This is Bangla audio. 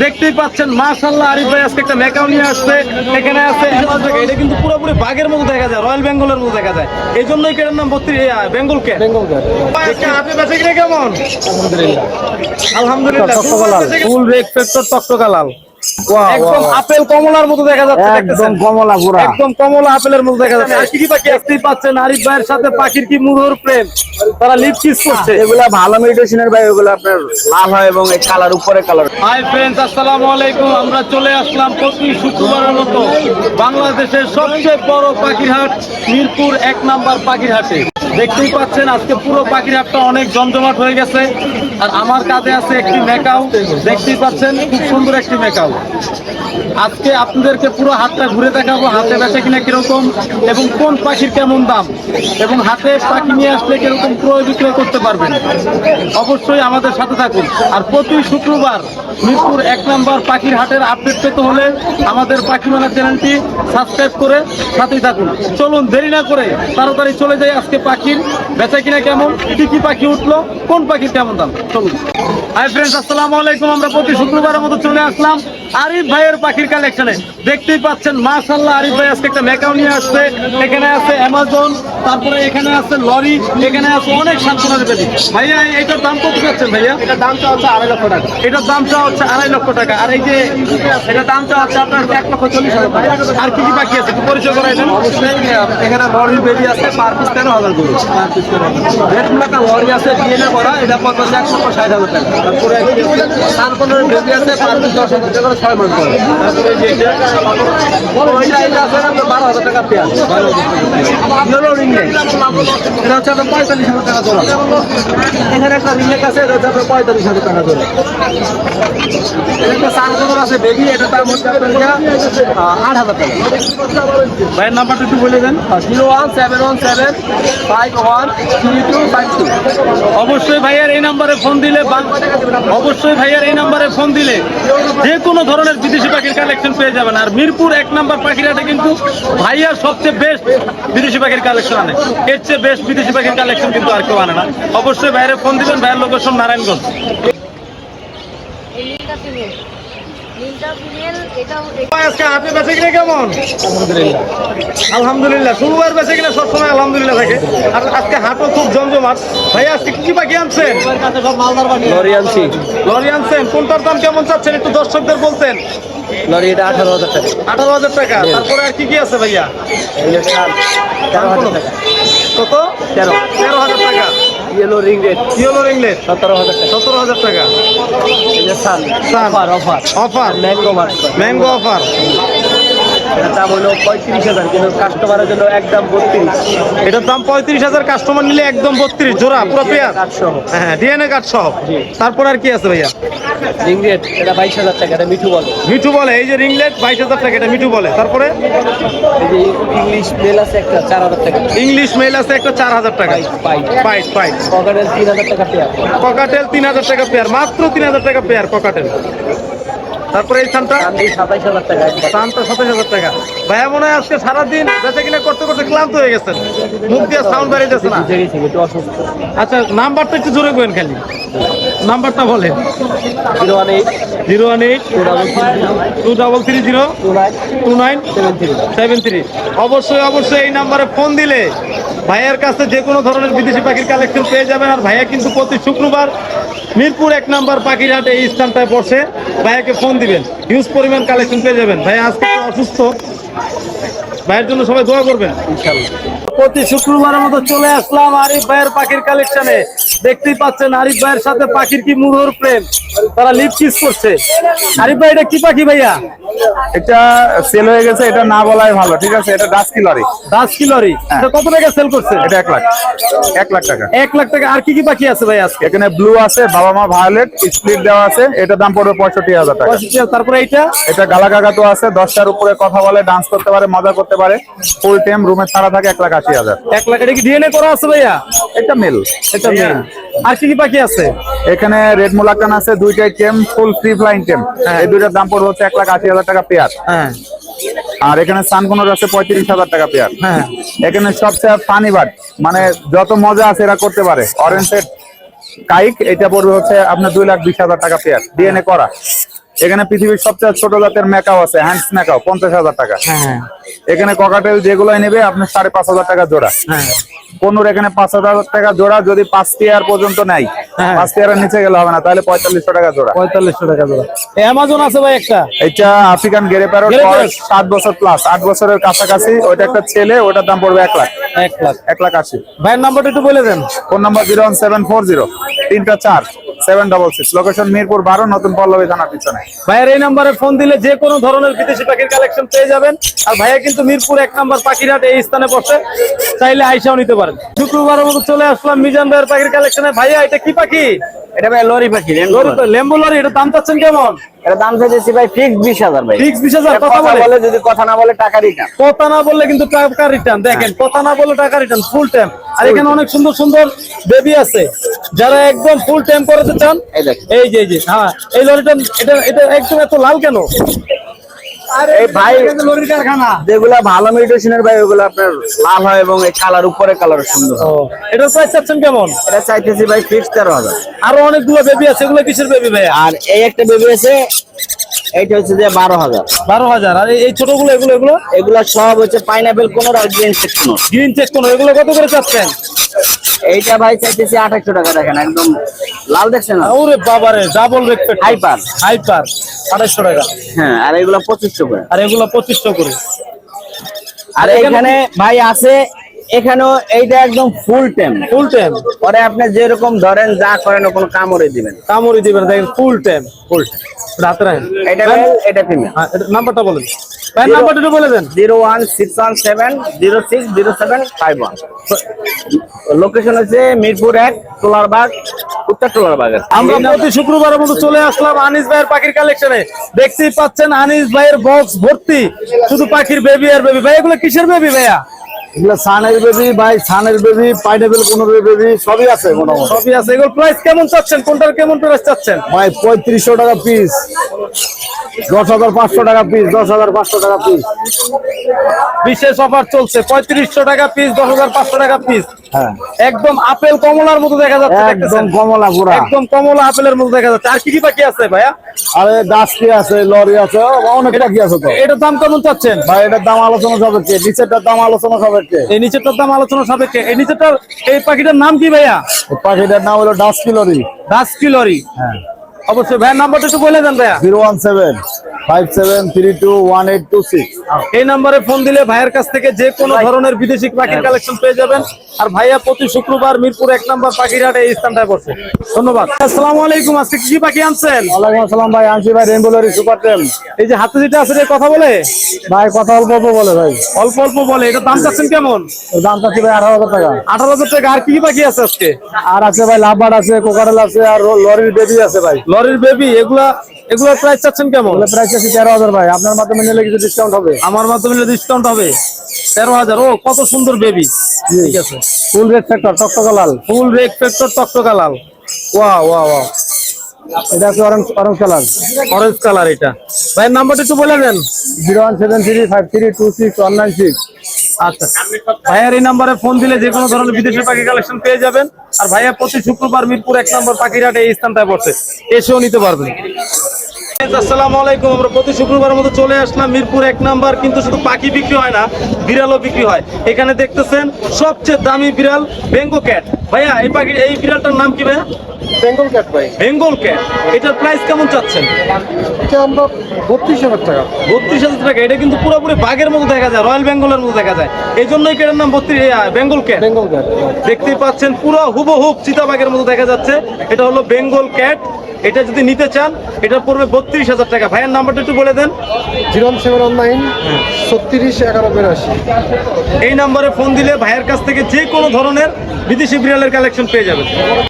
দেখতেই পাচ্ছেন মাশাল্লাহ আরিফ ভাই আজকে একটা মেকাও নিয়ে আসছে। এখানে আছে এটা কিন্তু পুরোপুরি বাঘের মতো দেখা যায় রয়্যাল বেঙ্গলের মতো দেখা যায়। এই জন্যই কেটার নাম বত্রিশ বেঙ্গল কে বেঙ্গল ক্যাট আজকে হাতে বেঁচে কিনে কেমন? আলহামদুলিল্লাহ। আলহামদুলিল্লাহ। ফুল রেড ফ্যাক্টর চক্রকালাল একদম আপেল কমলার মতো দেখা যাচ্ছে একদম কমলা পুরা। একদম কমলা আপেলের মতো দেখা যাচ্ছে। কি কি পাখি দেখতেই পাচ্ছেন আরিফ ভাইয়ের সাথে পাখির কি মুরোর প্রেম। তারা লিপ কিস করছে। এগুলা ভালো মেডিসিনের ভাই ওগুলো আপনার লাল হয় এবং এই কালার উপরে কালার হাই ফ্রেন্ডস আসসালামু আলাইকুম। আমরা চলে আসলাম প্রতি শুক্রবারের মতো বাংলাদেশের সবচেয়ে বড় পাখির হাট মিরপুর এক নাম্বার পাখির হাটে দেখতেই পাচ্ছেন, আজকে পুরো পাখির হাটটা অনেক জমজমাট হয়ে গেছে। আর আমার কাঁধে আছে একটি মেকাও দেখতেই পাচ্ছেন, খুব সুন্দর একটি মেকাও আজকে আপনাদেরকে পুরো হাতটা ঘুরে দেখাবো, হাতে বেচে কিনা কীরকম এবং কোন পাখির কেমন দাম এবং হাতে পাখি নিয়ে আসলে কীরকম ক্রয় বিক্রয় করতে পারবেন। অবশ্যই আমাদের সাথে থাকুন। আর প্রতি শুক্রবার মিরপুর এক নম্বর পাখির হাটের আপডেট পেতে হলে আমাদের পাখি মেলা চ্যানেলটি সাবস্ক্রাইব করে সাথেই থাকুন। চলুন দেরি না করে তাড়াতাড়ি চলে যাই আজকে পাখির বেচা কিনা কেমন? কি কি পাখি উঠল? কোন পাখির কেমন দাম? চলুন। হাই ফ্রেন্ডস আসসালামু আলাইকুম। আমরা প্রতি শুক্রবারের মতো চলে আসলাম আরিফ ভাইয়ের পাখির কালেকশনে দেখতেই পাচ্ছেন মাশাল্লাহ আরিফ ভাই আজকে একটা মেকাও নিয়ে আসছে। এখানে আছে অ্যামাজন তারপরে এখানে আছে লরি এখানে আছে অনেক সান্ত্বনার বেদি ভাইয়া এটার দাম কত পাচ্ছেন ভাইয়া? এটার দামটা হচ্ছে আড়াই লক্ষ টাকা। এটার দামটা হচ্ছে আড়াই লক্ষ টাকা। আর এই যে এটার দামটা হচ্ছে আপনার এক লক্ষ চল্লিশ হাজার টাকা। আর কি কি বাকি আছে? পরিচয় করাই দেন। অবশ্যই এখানে লরির বেবি আছে পার পিস তেরো হাজার করে। রেড একটা লরি আছে ডিএনএ করা এটা পঞ্চাশ এক লক্ষ ষাট হাজার টাকা। দশ হাজার ছয় বারো হাজার টাকা রিংনেক এটা পঁয়তাল্লিশ হাজার টাকা এখানে একটা আছে, এটা পঁয়তাল্লিশ হাজার টাকা একটা আছে এটা তার মধ্যে আট হাজার টাকা। ভাইয়ের বলে দেন। One seven one seven five one three two five অবশ্যই ভাইয়ার এই নাম্বারে ফোন দিলে বা- অবশ্যই ভাইয়ার এই নাম্বারে ফোন দিলে যে কোনো ধরনের বিদেশি পাখির কালেকশন পেয়ে যাবেন। আর মিরপুর এক নাম্বার পাখিরাটা কিন্তু ভাইয়ার সবচেয়ে বেস্ট বিদেশি পাখির কালেকশন আনে। এর চেয়ে বেস্ট বিদেশি পাখির কালেকশন কিন্তু আর কেউ আনে না। অবশ্যই ভাইয়ের ফোন দিবেন, ভাইয়ের লোকেশন নারায়ণগঞ্জ। আপনি বেঁচে কিনে কেমন? আলহামদুলিল্লাহ। আলহামদুলিল্লাহ। শুক্রবার বেঁচে কিনে সবসময় আলহামদুলিল্লাহ থাকে। আর আজকে হাটও খুব জমজমাট। ভাই আজকে কি কি পাখি আনছেন? লরি আনছি। লরি আনছেন। কোনটার দাম কেমন চাচ্ছেন? একটু দর্শকদের বলতেন। লরি এটা আঠারো হাজার টাকা। আঠারো হাজার টাকা। তারপরে আর কি কি আছে ভাইয়া? তেরো হাজার টাকা। কত? তেরো। তেরো হাজার টাকা। Yellow ring red yellow ringlet সতেরো হাজার টাকা। সতেরো হাজার টাকা। সান সান। অফার অফার অফার ম্যাঙ্গো মাছ ম্যাঙ্গো অফার এটার দাম হলো পঁয়ত্রিশ হাজার কিন্তু কাস্টমারের জন্য একদম বত্রিশ। এটার দাম পঁয়ত্রিশ হাজার কাস্টমার নিলে একদম বত্রিশ জোড়া পুরো পেয়ার হ্যাঁ ডিএনএ কার্ড সহ। তারপর আর কি আছে ভাইয়া? রিং রেড এটা বাইশ হাজার টাকা এটা মিঠু বলে। মিঠু বলে এই যে রিংলেট বাইশ হাজার টাকা এটা মিঠু বলে। তারপরে? ইংলিশ মেল আছে একটা চার হাজার টাকা। ইংলিশ মেল আছে একটা চার হাজার টাকা। পাইট পাইট ককাটেল তিন হাজার টাকা পেয়ার ককাটেল তিন হাজার টাকা পেয়ার মাত্র তিন হাজার টাকা পেয়ার ককাটেল তারপরে এই সানটা সাতাইশ হাজার টাকা। সানটা সাতাশ হাজার টাকা। ভাইয়া, মনে হয় আজকে সারাদিন বেচা কিনা করতে করতে ক্লান্ত হয়ে গেছেন। মুখ দিয়ে সাউন্ড বেড়ে যাচ্ছে না? আচ্ছা নাম্বারটা একটু জোরে করেন খালি। নাম্বারটা বলেন। Zero one eight zero one eight two double three zero, two nine two nine seven three seven three. অবশ্যই অবশ্যই এই নাম্বারে ফোন দিলে ভাইয়ের কাছে যে কোনো ধরনের বিদেশি পাখির কালেকশন পেয়ে যাবেন। আর ভাইয়া কিন্তু প্রতি শুক্রবার মিরপুর এক নাম্বার পাখিরহাট এই স্থানটায় বসে ভাইয়াকে ফোন দিবেন। হিউজ পরিমাণ কালেকশন পেয়ে যাবেন। ভাইয়া আজকে অসুস্থ। ভাইয়ের জন্য সবাই দোয়া করবেন। প্রতি শুক্রবারের মতো চলে আসলাম আরিফ ভাইয়ের পাখির কালেকশনে দেখতেই পাচ্ছেন আরিফ ভাইয়ের সাথে পাখির কি মুরোর প্রেম। তারা লিপ কিস করছে। আরিফ ভাই এটা কি পাখি ভাইয়া? এটা সেল হয়ে গেছে এটা না বলাই ভালো ঠিক আছে? এটা ডাস্কি লরি লরি এটা কত টাকা সেল করছে? এটা এক লাখ। এক লাখ টাকা। এক লাখ টাকা। আর কি কি বাকি আছে ভাই আজকে? এখানে ব্লু আছে বাবা মা ভায়োলেট স্প্লিট দেওয়া আছে এটার দাম পড়বে পঁয়ষট্টি হাজার টাকা। পঁয়ষট্টি হাজার। তারপরে এইটা? এটা গালা কাকাতো আছে দশটার উপরে কথা বলে ডান্স করতে পারে মজা করতে পারে ফুল টাইম রুমে ছাড়া থাকে এক লাখ আশি হাজার। এক লাখ এটা কি ডিএনএ করা আছে ভাইয়া? এটা মেল। এটা মেন আর কি কি বাকি আছে? এখানে রেড মুলাকান আছে দুইটাই টেম ফুল ফ্রি ফ্লাইং টেম। এই দুইটার দাম পড়বে হচ্ছে এক লাখ আশি হাজার টাকা পেয়ার। হ্যাঁ। আর এখানে সানকোনর আছে পঁয়ত্রিশ হাজার টাকা পেয়ার। হ্যাঁ। এখানে সবচেয়ে ফানি বাট মানে যত মজা আছে এরা করতে পারে। অরেঞ্জ কাইক এটা পড়বে হচ্ছে আপনার দুই লাখ বিশ হাজার টাকা পেয়ার ডিএনএ করা। এখানে পৃথিবীর সবচেয়ে ছোট জাতের মেকাও আছে হ্যান্ডস মেকাও পঞ্চাশ হাজার টাকা। হ্যাঁ। এখানে ককাটেল যেগুলো নেবে আপনি সাড়ে পাঁচ হাজার টাকা জোড়া। হ্যাঁ। পনেরো এখানে পাঁচ হাজার টাকা জোড়া যদি পাঁচ টিয়ার পর্যন্ত নেয় হ্যাঁ। পাঁচ টিয়ারের নিচে গেলে হবে না তাহলে পঁয়তাল্লিশশো টাকা জোড়া। পঁয়তাল্লিশশো টাকা জোড়া। অ্যামাজন আছে ভাই একটা। এটা আফ্রিকান গেরে বয়স প্যারট। সাত বছর প্লাস আট বছরের কাছাকাছি। ওইটা একটা ছেলে ওটার দাম পড়বে এক লাখ। এক লাখ। এক লাখ আশি। ভাইয়ের নাম্বারটা একটু বলে দেন। Phone number zero one seven four zero তিনটা চার। Seven double six location Mirpur বারো, নতুন পল্লবী থানার পিছনে। ভাইয়ের এই নাম্বারে ফোন দিলে যে কোনো ধরনের বিদেশি পাখির কালেকশন পেয়ে যাবেন। আর ভাইয়া কিন্তু মিরপুর এক নাম্বার পাখিরহাট এই স্থানে বসে চাইলে আইসাও নিতে পারেন। শুক্রবারের মতো চলে আসলাম মিজান ভাইয়ের পাখির কালেকশনে ভাইয়া, এটা কি পাখি? এটা ভাই লরি পাখি লেম্বু লরি এটা দাম চাচ্ছেন কেমন? এটা দাম চাইতেছি ভাই ফিক্স বিশ হাজার ভাই। ফিক্স বিশ হাজার কথা বলে। বলে যদি কথা না বলে টাকা রিটার্ন কথা না বললে কিন্তু টাকা রিটার্ন দেখেন কথা না বললে টাকা রিটার্ন ফুল টাইম আর এখানে অনেক সুন্দর সুন্দর বেবি আছে। যারা একদম ফুল টাইম করতে চান এই যে এই যে হ্যাঁ এই লরিটা এটা এটা একদম এত লাল কেন? এই ভাই লরির কারখানা। যেগুলা ভালো মেডিটেশনের ভাই ওগুলো আপনার লাল হয় এবং এই কালার উপরে কালার সুন্দর হয়। এটার কেমন? এটা চাইতেছি ভাই ফিক্স তেরো হাজার। আরও অনেকগুলো বেবি আছে এগুলো কিসের বেবি ভাইয়া? আর এই একটা বেবি আছে এইটা হচ্ছে যে বারো হাজার। বারো হাজার। আর এই- ছোটগুলো এগুলো এগুলো? এগুলা সব হচ্ছে পাইনাপেল কোন আর গ্রিন সেকশন গ্রিন চেক কোন এগুলো কত করে চাচ্ছেন? এইটা ভাই চাইতেছি আঠাশশো টাকা দেখেন একদম লাল দেখছেন? না ওরে বাবারে ডাবল রেট হাইপার হাইপার আড়াইশো টাকা। হ্যাঁ আর এগুলো পঁচিশশো করে। আর এগুলো পঁচিশশো করে। আর এখানে ভাই আছে এখানেও এইটা একদম ফুল টাইম ফুল টাইম পরে আপনি যেরকম ধরেন যা করেন কোনো কামড়ে দিবেন। কামড়ে দিবেন দেখেন ফুল টাইম ফুল রাতে রাখেন। এটা এটা ফিমেল নাম্বারটা বলেন ভাই নাম্বারটা বলে দেন। Zero one six one seven zero six zero seven five one location হচ্ছে মিরপুর এক টোলারবাগ উত্তর টোলারবাগ আমরা প্রতি শুক্রবারের মতো চলে আসলাম আনিস ভাইয়ের পাখির কালেকশনে দেখতেই পাচ্ছেন আনিস ভাইয়ের বক্স ভর্তি। শুধু পাখির বেবি আর বেবি ভাই এগুলো কিসের বেবি ভাইয়া? এগুলো সানের বেবি ভাই সানের বেবি পাইনাপেল কোন বেবি সবই আছে মোটামুটি। সবই আছে। এগুলো প্রাইস কেমন চাচ্ছেন? কোনটার কেমন প্রাইস চাচ্ছেন? ভাই পঁয়ত্রিশশো টাকা পিস দশ হাজার পাঁচশো টাকা পিস দশ হাজার পাঁচশো টাকা পিস বিশেষ অফার চলছে। পঁয়ত্রিশশো টাকা পিস দশ হাজার পাঁচশো টাকা পিস একদম আপেল কমলার মতো দেখা যাচ্ছে একদম কমলা পুরা। একদম কমলা আপেলের মতো দেখা যাচ্ছে। আর কি কি পাখি আছে ভাইয়া? আরে ডাস্কি আছে লরি আছে অনেক পাখি আছে তো। এটার দাম কেমন চাচ্ছেন? ভাই এটার দাম আলোচনা সাপেক্ষে নিচেরটার দাম আলোচনা সাপেক্ষে। এই নিচেরটার দাম আলোচনা সাপেক্ষে। এই নিচেরটার এই পাখিটার নাম কি ভাইয়া? পাখিটার নাম হলো ডাস্কি লরি। Dusky lorry. হ্যাঁ। অবশ্যই ভাইয়ের নাম্বারটা একটু বলে দেন ভাইয়া। Zero one seven. এই নাম্বারে ফোন দিলে ভাইয়ের কাছ থেকে যে কোনো ধরনের বিদেশি পাখির কালেকশন পেয়ে যাবেন। আর ভাইয়া প্রতি শুক্রবার মিরপুর এক নাম্বার পাখিরহাটে এই স্থানটায় বসে। ধন্যবাদ। আসসালামু আলাইকুম। আজকে কি পাখি আনছেন? ওয়ালাইকুম আসসালাম ভাই আনছি ভাই রেনবো লরি সুপার টেম এই যে হাতে যেটা আছে কথা বলে? ভাই কথা অল্প অল্প বলে ভাই। অল্প অল্প বলে। এটা দাম চাচ্ছেন কেমন? দাম চাচ্ছি ভাই আঠারো হাজার টাকা। আঠারো হাজার টাকা। আর কি কি পাখি আছে আজকে? আর আছে ভাই লাভবার্ড আছে কোকারেল আছে আর লরির বেবি আছে ভাই। লরির বেবি এগুলা এগুলোর প্রাইস চাচ্ছেন কেমন? প্রাইস আছে তেরো হাজার ভাই। আপনার মাধ্যমে নিলে কিছু ডিসকাউন্ট হবে? আমার মাধ্যমে নিলে ডিসকাউন্ট হবে। তেরো হাজার। ও কত সুন্দর বেবি ঠিক আছে। ফুল রেড ফ্যাক্টর টকটকা লাল। ফুল রেড ফ্যাক্টর টকটকা লাল। ওয়া ওয়া ওয়া এটা আছে orange orange colour orange colour এটা। নাম্বারটা একটু বলে দেন। Zero one seven three five three two six one nine six. আচ্ছা। ভাইয়ার এই নাম্বারে ফোন দিলে যে কোনো ধরনের বিদেশি পাখি কালেকশন পেয়ে যাবেন। আর ভাইয়া প্রতি শুক্রবার মিরপুর এক নম্বর এই স্থানটায় বসে। এসেও নিতে পারবেন। আসসালামু আলাইকুম। আমরা প্রতি শুক্রবারের মতো চলে আসলাম মিরপুর এক নাম্বার, কিন্তু শুধু পাখি বিক্রি হয় না, বিড়ালও বিক্রি হয়। এখানে দেখতেছেন সবচেয়ে দামি বিড়াল বেঙ্গো ক্যাট। ভাইয়া, এই পাখি এই বিড়ালটার নাম কি ভাইয়া? বেঙ্গল ক্যাট ভাই। বেঙ্গল ক্যাট এটার প্রাইস কেমন চাচ্ছেন? এটা আমরা বত্রিশ হাজার টাকা। বত্রিশ হাজার টাকা। এটা কিন্তু পুরোপুরি বাঘের মতো দেখা যায় রয়্যাল বেঙ্গলের মতো দেখা যায়। এই জন্যই ক্যাটের নাম বত্রিশ বেঙ্গল ক্যাট বেঙ্গল ক্যাট দেখতেই পাচ্ছেন পুরো হুবহুব চিতাবাঘের মতো দেখা যাচ্ছে। এটা হলো বেঙ্গল ক্যাট। এটা যদি নিতে চান এটা পড়বে বত্রিশ হাজার টাকা। ভাইয়ের নাম্বারটা একটু বলে দেন। জিরো সেভেন নাইন ছত্রিশ এগারো বিরাশি এই নাম্বারে ফোন দিলে ভাইয়ের কাছ থেকে যে কোনো ধরনের বিদেশি বিড়ালের কালেকশন পেয়ে যাবেন।